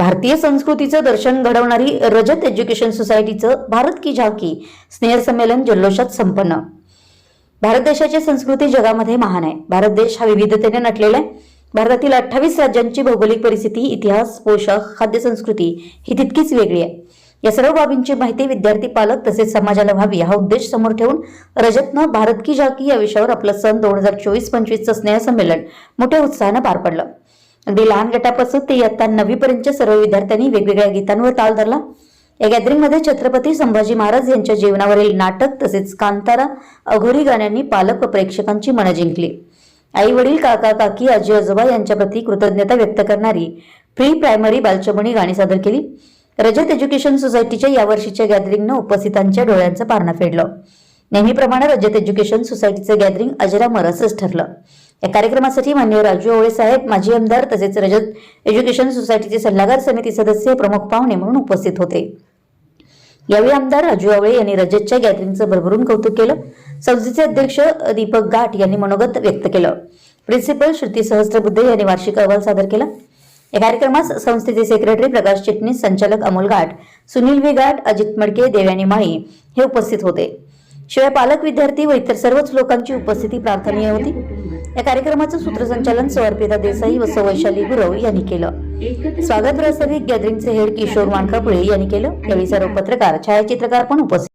भारतीय संस्कृतीचं दर्शन घडवणारी रजत एज्युकेशन सोसायटीचं भारत की झाकी स्नेहसंमेलन जल्लोषात संपन्न. भारत देशाची संस्कृती जगामध्ये महान आहे. भारत देश हा विविधतेने नटलेला आहे. भारतातील अठ्ठावीस राज्यांची भौगोलिक परिस्थिती इतिहास पोषक खाद्य संस्कृती ही तितकीच वेगळी आहे. या सर्व बाबींची माहिती विद्यार्थी पालक तसेच समाजाला व्हावी हा उद्देश समोर ठेवून रजतनं भारत की झाकी या विषयावर आपलं सन दोन हजार चोवीस पंचवीसचं स्नेहसंमेलन मोठ्या उत्साहानं पार पडलं. अगदी लहान गटापासून ते इयत्ता नववीपर्यंतच्या सर्व विद्यार्थ्यांनी वेगवेगळ्या गीतांवर ताल धरला. या गॅदरिंगमध्ये छत्रपती संभाजी महाराज यांच्या जीवनावरील नाटक तसेच कांतारा अघोरी गाण्यांनी पालक व प्रेक्षकांची मनं जिंकली. आई वडील काका काकी आजी आजोबा यांच्याप्रती कृतज्ञता व्यक्त करणारी प्री प्रायमरी बालचमणी गाणी सादर केली. रजत एज्युकेशन सोसायटीच्या यावर्षीच्या गॅदरिंगनं उपस्थितांच्या डोळ्यांचं पारणं फेडलं. नेहमीप्रमाणे रजत एज्युकेशन सोसायटीचं गॅदरिंग अजरामर असंच ठरलं. या कार्यक्रमासाठी मान्य राजू ओळे साहेब माजी आमदार तसेच रजत एज्युकेशन सोसायटीचे सल्लागार समिती सदस्य प्रमुख पाहुणे म्हणून उपस्थित होते. यावेळी आमदार राजू आवळे यांनी रजतच्या गॅदरिंगचं भरभरून कौतुक केलं. संस्थेचे अध्यक्ष दीपक गाठ यांनी मनोगत व्यक्त केलं. प्रिन्सिपल श्रुती सहस्त्रबुद्धे यांनी वार्षिक अहवाल सादर केला. या कार्यक्रमास संस्थेचे सेक्रेटरी प्रकाश चिटणीस संचालक अमोल गाठ सुनील वी गाठ अजित मडके देवयानी माळी हे उपस्थित होते. शिवाय पालक विद्यार्थी व इतर सर्वच लोकांची उपस्थिती प्रार्थनीय होती. या कार्यक्रमाचं सूत्रसंचालन समर्पिता देसाई व सवैशाली गुरव यांनी केलं. स्वागत प्रास्ताविक गॅदरिंगचे हेड किशोर वानकापुळे यांनी केलं. यावेळी सर्व पत्रकार छायाचित्रकार पण उपस्थित